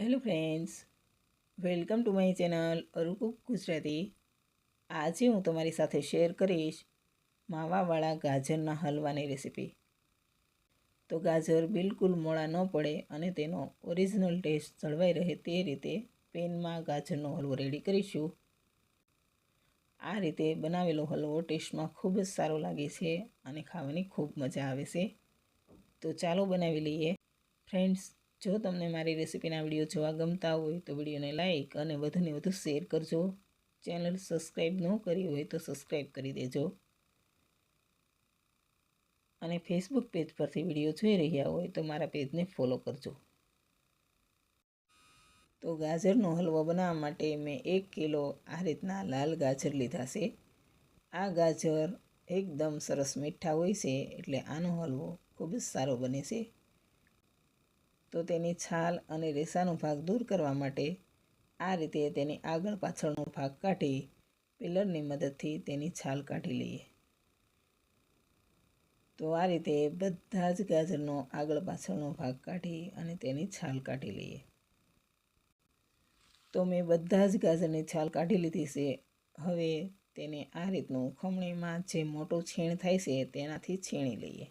Hello friends welcome to my channel અરુકુક Gujarati આજે હું તમારી સાથે શેર કરીશ માવાવાળા ગાજરના હલવાની રેસીપી તો ગાજર બિલકુલ મોડા ન પડે અને તેનો ઓરિજિનલ ટેસ્ટ જળવાઈ રહે તે રીતે પેનમાં ગાજરનો હલવો રેડી કરીશું. આ રીતે બનાવેલો હલવો ટેસ્ટમાં ખૂબ જ સારો લાગે છે અને ખાવાની ખૂબ મજા આવે છે. તો ચાલો બનાવી લઈએ. ફ્રેન્ડ્સ જો તમને મારી રેસીપીના વીડિયો જોવા ગમતા હોય તો વિડીયોને લાઇક અને વધુને વધુ શેર કરજો. ચેનલ સબસ્ક્રાઈબ ન કરી હોય તો સબસ્ક્રાઈબ કરી દેજો. અને ફેસબુક પેજ પરથી વીડિયો જોઈ રહ્યા હોય તો મારા પેજને ફોલો કરજો. તો ગાજરનો હલવો બનાવવા માટે મેં એક કિલો આ રીતના લાલ ગાજર લીધા છે. આ ગાજર એકદમ સરસ મીઠા હોય છે એટલે આનો હલવો ખૂબ જ સારો બને છે. તો તેની છાલ અને રેસાનો ભાગ દૂર કરવા માટે આ રીતે તેની આગળ પાછળનો ભાગ કાઢી પિલરની મદદથી તેની છાલ કાઢી લઈએ. તો આ રીતે બધા જ ગાજરનો આગળ પાછળનો ભાગ કાઢી અને તેની છાલ કાઢી લઈએ. તો મેં બધા જ ગાજરની છાલ કાઢી લીધી છે. હવે તેને આ રીતનું ખમણીમાં જે મોટું છીણ થાય છે તેનાથી છીણી લઈએ.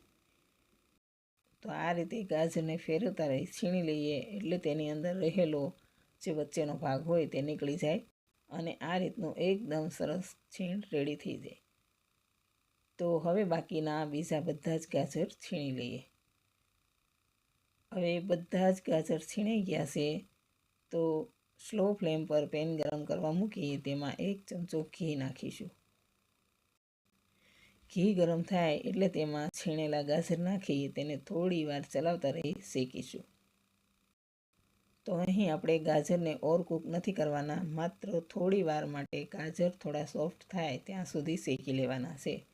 તો આ રીતે ગાજરને ફેરવતા રહી, છીણી લઈએ એટલે તેની અંદર રહેલો જે વચ્ચેનો ભાગ હોય તે નીકળી જાય અને આ રીતનું એકદમ સરસ છીણ રેડી થઈ જાય. તો હવે બાકીના બીજા બધા જ ગાજર છીણી લઈએ. હવે બધા જ ગાજર છીણાઈ ગયા છે, તો સ્લો ફ્લેમ પર પેન ગરમ કરવા મૂકીએ, તેમાં એક ચમચો ઘી નાખીશું. ઘી ગરમ થાય એટલે તેમાં છીણેલા ગાજર નાખી તેને થોડી વાર ચલાવતા રહી શેકીશું. તો અહીં આપણે ગાજરને ઓર કૂક નથી કરવાના, માત્ર થોડી વાર માટે ગાજર થોડા સોફ્ટ થાય ત્યાં સુધી શેકી લેવાના છે.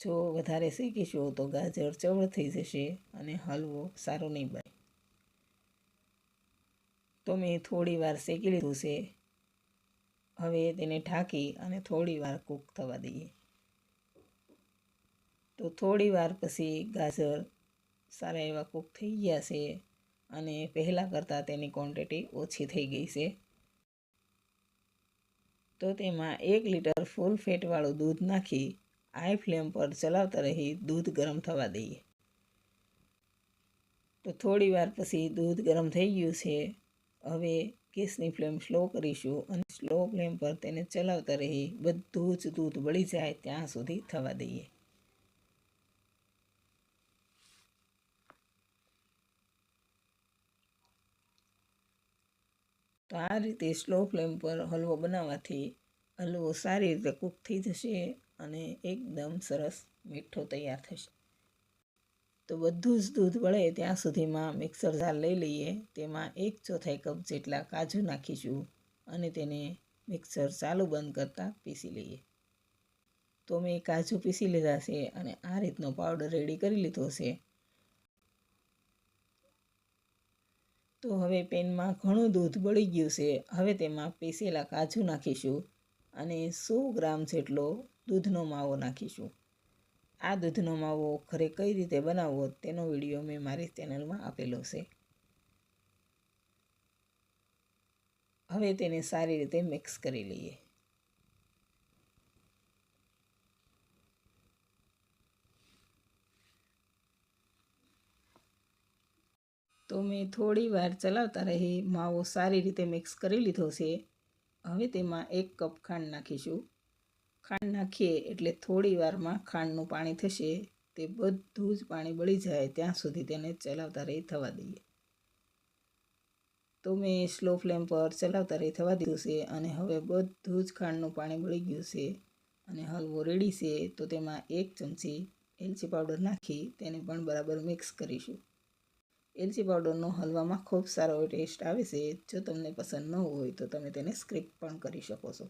જો વધારે શેકીશું તો ગાજર ચવળ થઈ જશે અને હલવો સારો નહીં બને. તો મેં થોડી વાર શેકી લીધું છે. હવે તેને ઢાંકી અને થોડી વાર કૂક થવા દઈએ. તો થોડી વાર પછી ગાજર સારા એવા કૂક થઈ ગયા છે અને પહેલાં કરતાં તેની ક્વોન્ટિટી ઓછી થઈ ગઈ છે. તો તેમાં એક લીટર ફૂલ ફેટવાળું દૂધ નાખી હાઈ ફ્લેમ પર ચલાવતા રહી દૂધ ગરમ થવા દઈએ. તો થોડી વાર પછી દૂધ ગરમ થઈ ગયું છે. હવે ગેસની ફ્લેમ સ્લો કરીશું અને સ્લો ફ્લેમ પર તેને ચલાવતા રહી બધું જ દૂધ બળી જાય ત્યાં સુધી થવા દઈએ. તો આ રીતે સ્લો ફ્લેમ પર હલવો બનાવવાથી હલવો સારી રીતે કૂક થઈ જશે અને એકદમ સરસ મીઠો તૈયાર થશે. તો બધું જ દૂધ વળે ત્યાં સુધીમાં મિક્સર જાર લઈ લઈએ. તેમાં એક ચોથાઈ કપ જેટલા કાજુ નાખીશું અને તેને મિક્સર ચાલુ બંધ કરતાં પીસી લઈએ. તો મેં કાજુ પીસી લીધા છે અને આ રીતનો પાવડર રેડી કરી લીધો છે. તો હવે પેનમાં ઘણું દૂધ બળી ગયું છે. હવે તેમાં પીસેલા કાજુ નાખીશું અને સો ગ્રામ જેટલો દૂધનો માવો નાખીશું. આ દૂધનો માવો ઘરે કઈ રીતે બનાવવો તેનો વીડિયો મેં મારી ચેનલમાં આપેલો છે. હવે તેને સારી રીતે મિક્સ કરી લઈએ. તો મેં થોડી વાર ચલાવતા રહી, માવો સારી રીતે મિક્સ કરી લીધો છે. હવે તેમાં એક કપ ખાંડ નાખીશું. ખાંડ નાખીએ એટલે થોડી વારમાં ખાંડનું પાણી થશે. તે બધું જ પાણી બળી જાય, ત્યાં સુધી તેને ચલાવતા રહી થવા દઈએ. તો મેં સ્લો ફ્લેમ પર ચલાવતા રહી થવા દીધું છે અને હવે બધું જ ખાંડનું પાણી બળી ગયું છે. અને હલવો રેડી છે, તો તેમાં એક ચમચી એલચી પાવડર નાખી, તેને પણ બરાબર મિક્સ કરીશું. એલચી પાવડરનો હલવામાં ખૂબ સારો ટેસ્ટ આવે છે. જો તમને પસંદ ન હોય તો તમે તેને સ્ક્રીપ પણ કરી શકો છો.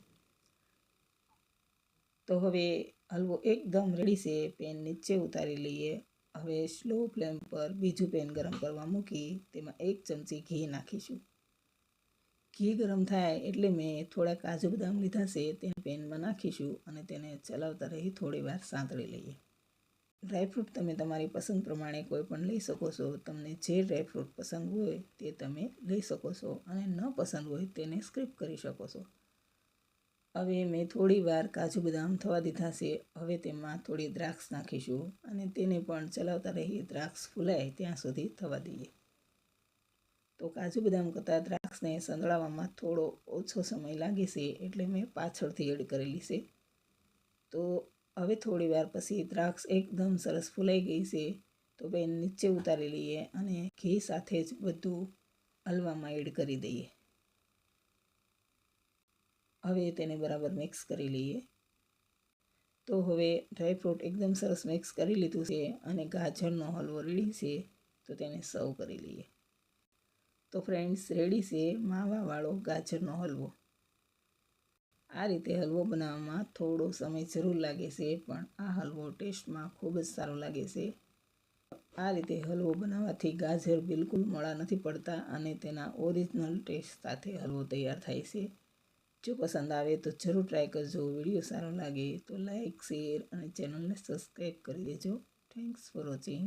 તો હવે હલવો એકદમ રેડી છે. પેન નીચે ઉતારી લઈએ. હવે સ્લો ફ્લેમ પર બીજું પેન ગરમ કરવા મૂકી તેમાં એક ચમચી ઘી નાખીશું. ઘી ગરમ થાય એટલે મેં થોડા કાજુ બદામ લીધા છે. તેને પેનમાં નાખીશું અને તેને ચલાવતા રહી થોડી વાર સાંતળી લઈએ. ડ્રાયફ્રૂટ તમે તમારી પસંદ પ્રમાણે કોઈ પણ લઈ શકો છો. તમને જે ડ્રાયફ્રૂટ પસંદ હોય તે તમે લઈ શકો છો અને ન પસંદ હોય તેને સ્ક્રીપ કરી શકો છો. હવે મેં થોડી વાર કાજુ બદામ થવા દીધા છે. હવે તેમાં થોડી દ્રાક્ષ નાખીશું અને તેને પણ ચલાવતા રહીએ. દ્રાક્ષ ફૂલાય ત્યાં સુધી થવા દઈએ. તો કાજુ બદામ કરતાં દ્રાક્ષને સંદળાવવામાં થોડો ઓછો સમય લાગે છે એટલે મેં પાછળથી એડ કરેલી છે. તો હવે થોડી વાર પછી દ્રાક્ષ એકદમ સરસ ફૂલાઈ ગઈ છે. તો બેન નીચે ઉતારી લઈએ અને ઘી સાથે જ બધું હલવામાં એડ કરી દઈએ. હવે તેને બરાબર મિક્સ કરી લઈએ. તો હવે ડ્રાયફ્રૂટ એકદમ સરસ મિક્સ કરી લીધું છે અને ગાજરનો હલવો રેડી છે, તો તેને સર્વ કરી લઈએ. તો ફ્રેન્ડ્સ રેડી છે માવાવાળો ગાજરનો હલવો. આ રીતે હલવો બનાવવામાં થોડો સમય જરૂર લાગે છે, પણ આ હલવો ટેસ્ટમાં ખૂબ જ સારો લાગે છે. આ રીતે હલવો બનાવવાથી ગાજર બિલકુલ મોડા નથી પડતા અને તેના ઓરિજિનલ ટેસ્ટ સાથે હલવો તૈયાર થાય છે. જો પસંદ આવે તો જરૂર ટ્રાય કરજો. વીડિયો સારો લાગે તો લાઇક શેર અને ચેનલને સબસ્ક્રાઈબ કરી દેજો. Thanks for watching